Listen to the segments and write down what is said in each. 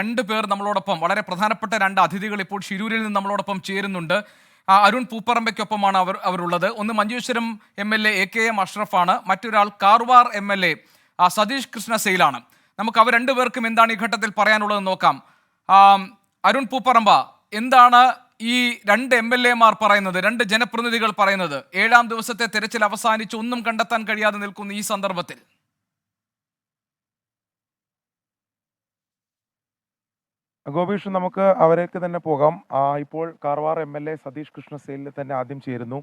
രണ്ട് പേർ നമ്മളോടൊപ്പം വളരെ പ്രധാനപ്പെട്ട രണ്ട് അതിഥികൾ ഇപ്പോൾ ഷിരൂരിൽ നിന്ന് നമ്മളോടൊപ്പം ചേരുന്നുണ്ട്. അരുൺ പൂപ്പറമ്പയ്ക്കൊപ്പമാണ് അവർ അവരുള്ളത്. ഒന്ന് Manjeshwaram M L A A K M അഷ്റഫാണ്. മറ്റൊരാൾ Karwar M L A Satish Krishna സെയിലാണ് നമുക്ക് അവർ രണ്ടുപേർക്കും എന്താണ് ഈ ഘട്ടത്തിൽ പറയാനുള്ളതെന്ന് നോക്കാം. അരുൺ പൂപ്പറമ്പ എന്താണ് ഈ രണ്ട് എം എൽ എമാർ പറയുന്നത് രണ്ട് ജനപ്രതിനിധികൾ പറയുന്നത്? ഏഴാം ദിവസത്തെ തിരച്ചിൽ അവസാനിച്ച് ഒന്നും കണ്ടെത്താൻ കഴിയാതെ നിൽക്കുന്ന ഈ സന്ദർഭത്തിൽ. ഗോപീഷ് നമുക്ക് അവരേക്ക് തന്നെ പോകാം. ഇപ്പോൾ Karwar M L A Satish Krishna സെയിലിൽ തന്നെ ആദ്യം ചേരുന്നു.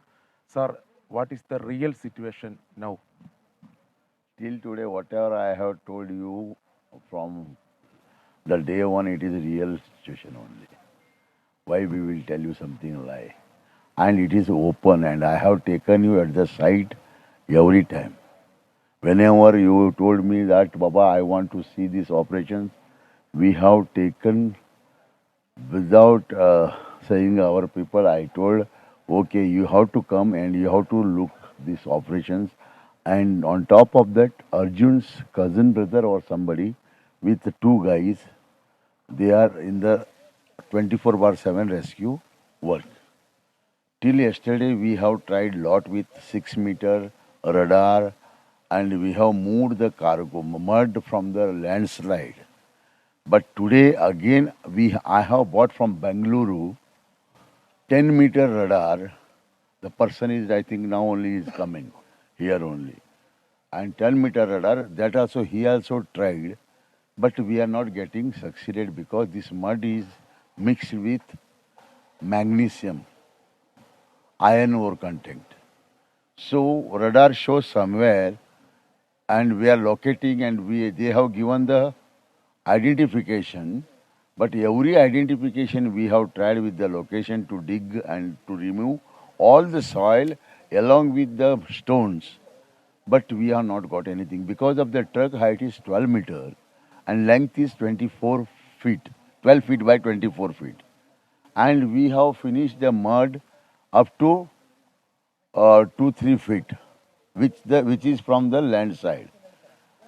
Sir what is the real situation now till today what ever I have told you from the day one it is real situation only why we will tell you something lie and it is open and I have taken you at the site every time when ever you told me that Baba I want to see these operations we have taken without uh, saying our people, I told, okay, you have to come and you have to look these operations. And on top of that, Arjun's cousin brother or somebody with two guys, they are in the 24 bar 7 rescue work. Till yesterday, we have tried lot with 6 meter radar and we have moved the cargo, mud from the landslide. But today again we I have bought from Bangalore 10 meter radar. The person is I think now only is coming here only. And 10 meter radar that also he also tried, but we are not getting succeeded because this mud is mixed with magnesium, iron ore content. So radar shows somewhere and we are locating and we they have given the identification but every identification we have tried with the location to dig and to remove all the soil along with the stones. But we have not got anything. Because of the truck height is 12 meter and length is 24 feet 12 feet by 24 feet. And we have finished the mud up to uh, 2 3 feet which the which is from the land side.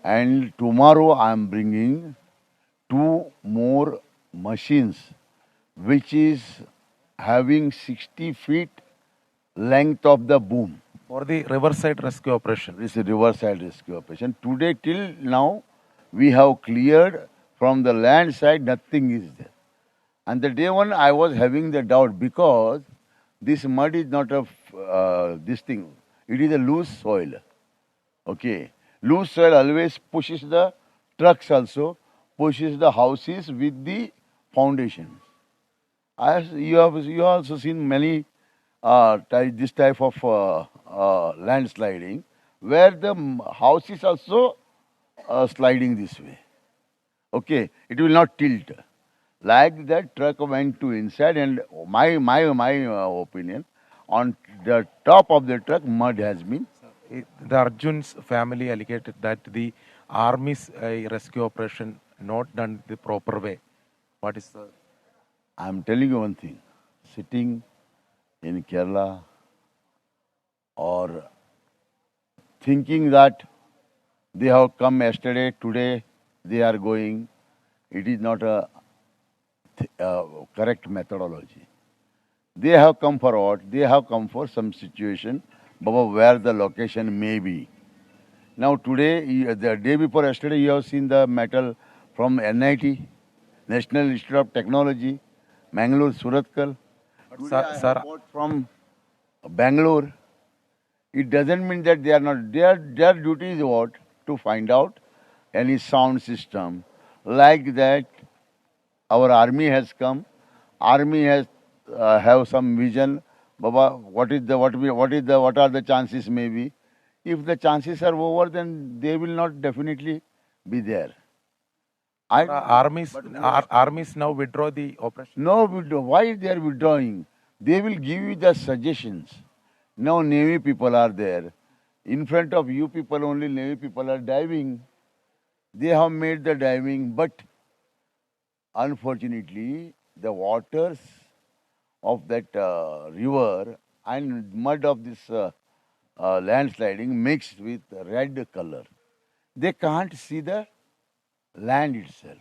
And tomorrow i am bringing two more machines which is having 60 feet length of the boom. For the riverside rescue operation? This is riverside rescue operation. Today till now we have cleared from the land side nothing is there. And the day one I was having the doubt because this mud is not a uh, this thing. It is a loose soil. Okay. Loose soil always pushes the trucks also pushes the houses with the foundation. As you have you also seen many uh, this type of uh, uh, landsliding where the houses also uh, sliding this way. Okay, it will not tilt. Like that, truck went to inside, and my my my uh, opinion, on the top of the truck, mud has been. The Arjun's family alleged that the army's uh, rescue operation not done the proper way. What is the? I'm telling you one thing. Sitting in Kerala or thinking that they have come yesterday, today they are going, it is not a, a uh, correct methodology. They have come for what? They have come for some situation, Baba, where the location may be. Now today, the day before yesterday, you have seen the metal from NIT, National Institute of Technology, Mangalore, Suratkal. Sir- sir- from Bangalore. It doesn't mean that they are not. Their their duty is what to find out any sound system like that. Our army has come. Army has uh, have some vision. Baba, what is the what we what is the what are the chances maybe? If the chances are over, then they will not definitely be there. I, uh, armies, ar uh, armies now withdraw the operation. No, withdraw. why they are withdrawing? They will give you the suggestions. Now Navy people are there. In front of you people only, Navy people are diving. They have made the diving, but unfortunately, the waters of that uh, river and mud of this uh, uh, landsliding mixed with red color. They can't see the land itself.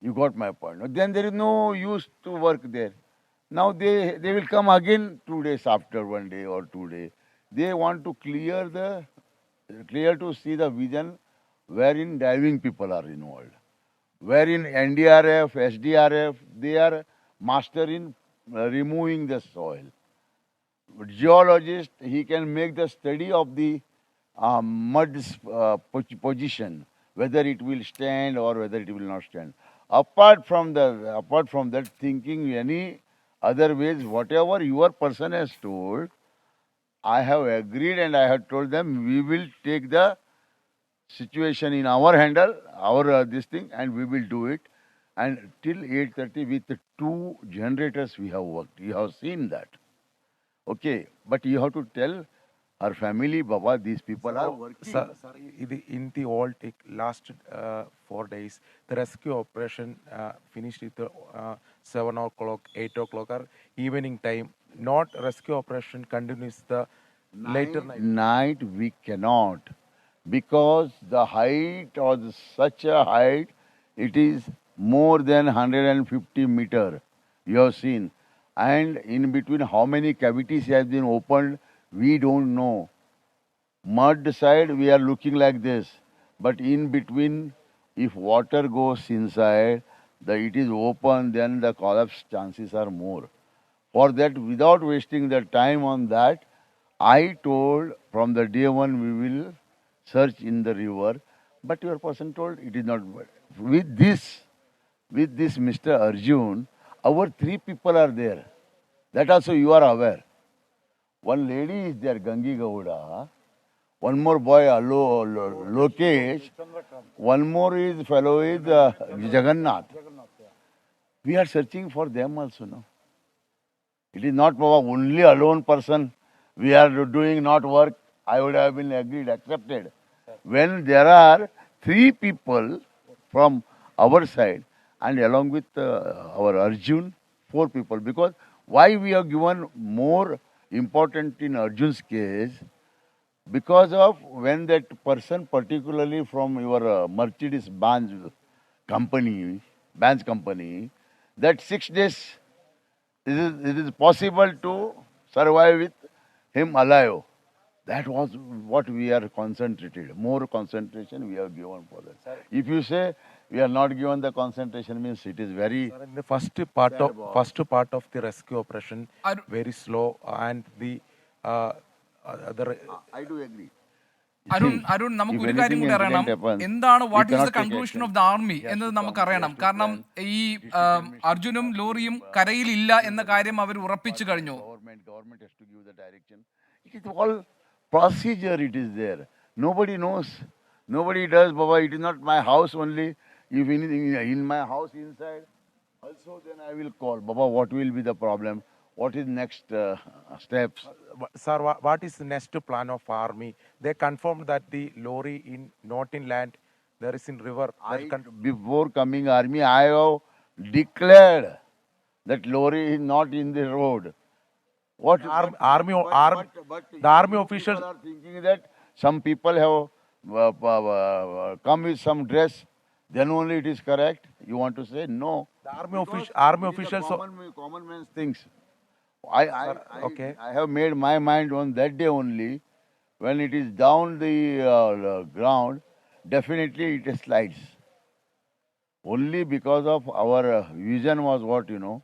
You got my point. Then there is no use to work there. Now they they will come again two days after one day or two days. They want to clear the clear to see the vision wherein diving people are involved. Wherein NDRF, SDRF, they are master in uh, removing the soil. Geologist, he can make the study of the uh, mud uh, position, whether it will stand or whether it will not stand. Apart from the apart from that, thinking any other ways, whatever your person has told, I have agreed and I have told them we will take the situation in our handle, our uh, this thing, and we will do it. And till 8:30 with the two generators we have worked. You have seen that. Okay, but you have to tell our family, Baba, these people are working. Sir, in the all take last uh, four days, the rescue operation uh, finished at uh, seven o'clock, eight o'clock, or evening time. Not rescue operation continues the later night. night we cannot because the height was such a height it is more than 150 meter you have seen and in between how many cavities have been opened we don't know mud side we are looking like this but in between if water goes inside the it is open then the collapse chances are more for that without wasting the time on that I told from the day one we will search in the river, but your person told it is not. With this, with this Mr. Arjun, our three people are there. That also you are aware. One lady is there, Gangi Gowda. One more boy, Alo, Lo- Lokesh. One more is fellow is uh, Jagannath. We are searching for them also, no? It is not Baba, only alone person. We are doing not work. I would have been agreed, accepted. When there are three people from our side and along with uh, our Arjun, four people. Because why we have given more important in Arjun's case? Because of when that person, particularly from your uh, Mercedes Benz company, Benz company, that six days it is, it is possible to survive with him alive. That was what we are concentrated. More concentration we have given for that. If you say we are not given the concentration, means it is very. Sir, in the first part of first part of the rescue operation, Aru- very slow, and the uh, other I do agree. Arun Arun നമുക്ക് if ഒരു കാര്യം anything കൂടി അറിയണം incident happens, എന്താണ് we what is cannot the take conclusion action. Of the army എന്നത് നമുക്ക് അറിയണം കാരണം ഈ ആ, അർജുനും ലോറിയും കരയിലില്ല എന്ന കാര്യം അവർ ഉറപ്പിച്ചു കഴിഞ്ഞു Government, government has to give the direction. It is all procedure. It is there. Nobody knows. Nobody does. Baba, it is not my house only. If anything in my house inside, also then I will call. Baba, what will be the problem? What is next uh, steps? Sir, what is the next plan of army? They confirmed that the lorry in not in land, there is in river. I, before coming army, I have declared that lorry is not in the road. What Arm- army- but- arm- but- but the army officials- are thinking that some people have uh, uh, uh, come with some dress, then only it is correct. You want to say no? the army, Because offic- army it is a officials. so- common, common man's things. I, I, I, okay. I have made my mind on that day only. When it is down the uh, ground, definitely it slides. Only because of our uh, vision was what you know,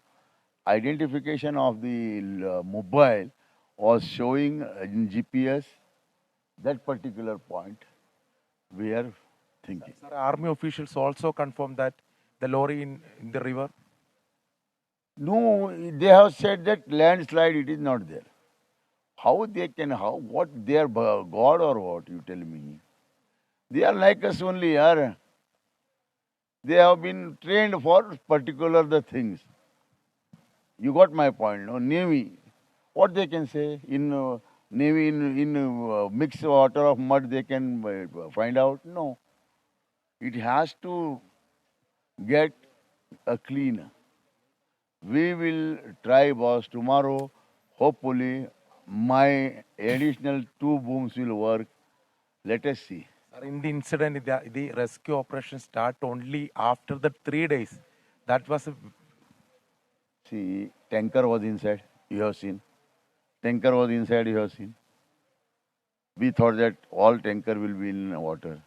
identification of the uh, mobile was showing in GPS that particular point. We are thinking. Sir, army officials also confirmed that the lorry in, in the river. No, they have said that landslide it is not there. How they can, how, what they are uh, God or what, you tell me. They are like us only, yaar. They have been trained for particular the things. You got my point, no? Navy, what they can say in uh, Navy, in, in uh, mixed water of mud, they can uh, find out? No. It has to get a clean. We will try, boss. Tomorrow, hopefully, my additional two booms will work. Let us see. Sir, in the incident, the, the rescue operation start only after the three days. that was a See, tanker was inside, you have seen. Tanker was inside, you have seen. We thought that all tanker will be in water.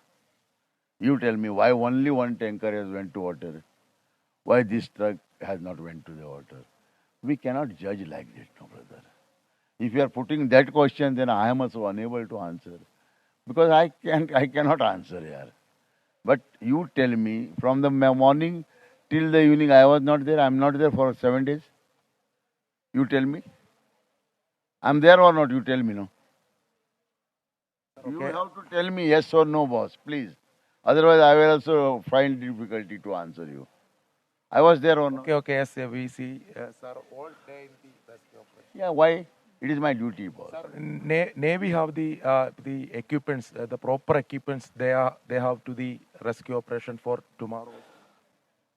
You tell me why only one tanker has went to water? Why this truck has not went to the water? We cannot judge like that, no brother. If you are putting that question, then I am also unable to answer. Because I can't I cannot answer here. But you tell me from the morning till the evening I was not there, I'm not there for seven days. You tell me. I'm there or not, you tell me no. You have to tell me yes or no, boss, please. Otherwise, I will also find difficulty to answer you. I was there on. okay. Okay, yes, yeah, we see, uh, sir, all day in the rescue operation. Yeah, why? It is my duty, boss. Sir, Na- Navy have the uh, the equipments, uh, the proper equipments. They are they have to the rescue operation for tomorrow.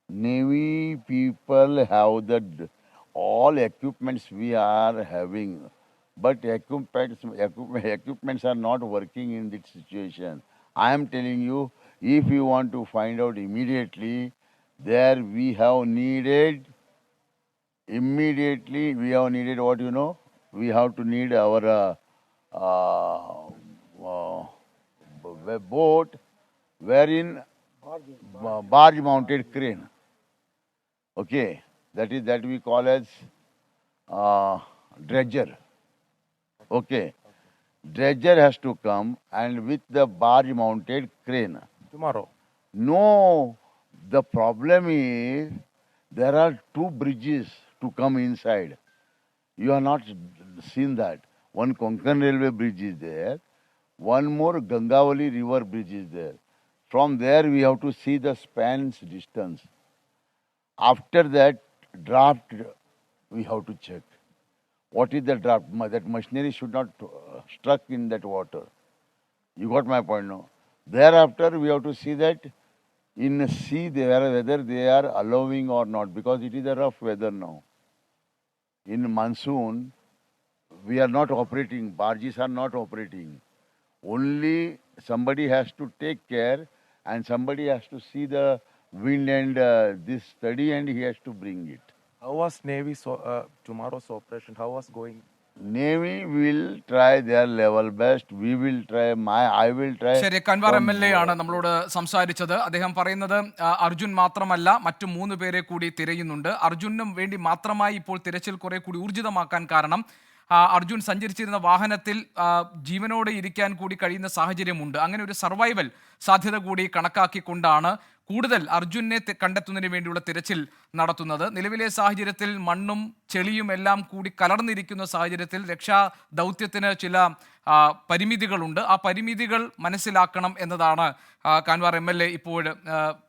Navy people have the all equipments we are having, but equipments, equip- equipments are not working in this situation. I am telling you, if you want to find out immediately, there we have needed immediately we have needed what you know? We have to need our uh, uh, uh, boat wherein uh, barge mounted crane. Okay that is that we call as uh, dredger. Okay dredger has to come and with the barge mounted crane Tomorrow. no, the problem is there are two bridges to come inside. You have not seen that. One Konkan Railway bridge is there, one more Gangavali River bridge is there. From there, we have to see the span's distance. After that, draft we have to check. What is the draft? That machinery should not uh, struck in that water. You got my point now. Thereafter, we have to see that in sea they are whether they are allowing or not because it is a rough weather now. In monsoon, we are not operating. Barges are not operating. Only somebody has to take care and somebody has to see the wind and uh, this study and he has to bring it. How was Navy so uh, tomorrow's operation? How was going? Navy will try their level best we will try my I will try ശരി Karwar M L A ആണ് നമ്മളോട് സംസാരിച്ചത്. അദ്ദേഹം പറയുന്നത് അർജുൻ മാത്രമല്ല മറ്റു മൂന്ന് പേരെ കൂടി തിരയുന്നുണ്ട്. അർജുനും വേണ്ടി മാത്രമായി ഇപ്പോൾ തിരച്ചിൽ കുറെ കൂടി ഊർജിതമാക്കാൻ കാരണം അർജുൻ സഞ്ചരിച്ചിരുന്ന വാഹനത്തിൽ ജീവനോടെ ഇരിക്കാൻ കൂടി കഴിയുന്ന സാഹചര്യമുണ്ട്. അങ്ങനെ ഒരു സർവൈവൽ സാധ്യത കൂടി കണക്കാക്കിക്കൊണ്ടാണ് കൂടുതൽ അർജുനെ കണ്ടെത്തുന്നതിന് വേണ്ടിയുള്ള തിരച്ചിൽ നടത്തുന്നത്. നിലവിലെ സാഹചര്യത്തിൽ മണ്ണും ചെളിയും എല്ലാം കൂടി കലർന്നിരിക്കുന്ന സാഹചര്യത്തിൽ രക്ഷാ ദൗത്യത്തിന് ചില പരിമിതികളുണ്ട്. ആ പരിമിതികൾ മനസ്സിലാക്കണം എന്നതാണ് കാൻവാർ എം എൽ എ ഇപ്പോൾ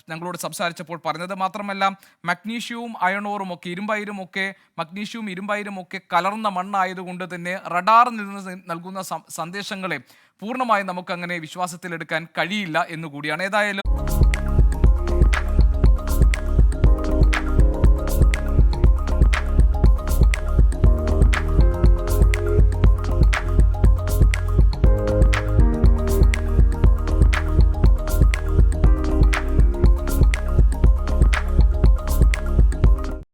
ഞങ്ങളോട് സംസാരിച്ചപ്പോൾ പറഞ്ഞത്. മാത്രമല്ല മഗ്നീഷ്യവും അയണോറും ഒക്കെ ഇരുമ്പയിരും ഒക്കെ മഗ്നീഷ്യവും ഇരുമ്പയിരും ഒക്കെ കലർന്ന മണ്ണായതുകൊണ്ട് തന്നെ റഡാർ നിന്ന് നൽകുന്ന സന്ദേശങ്ങളെ പൂർണമായും നമുക്കങ്ങനെ വിശ്വാസത്തിലെടുക്കാൻ കഴിയില്ല എന്നുകൂടിയാണ്. ഏതായാലും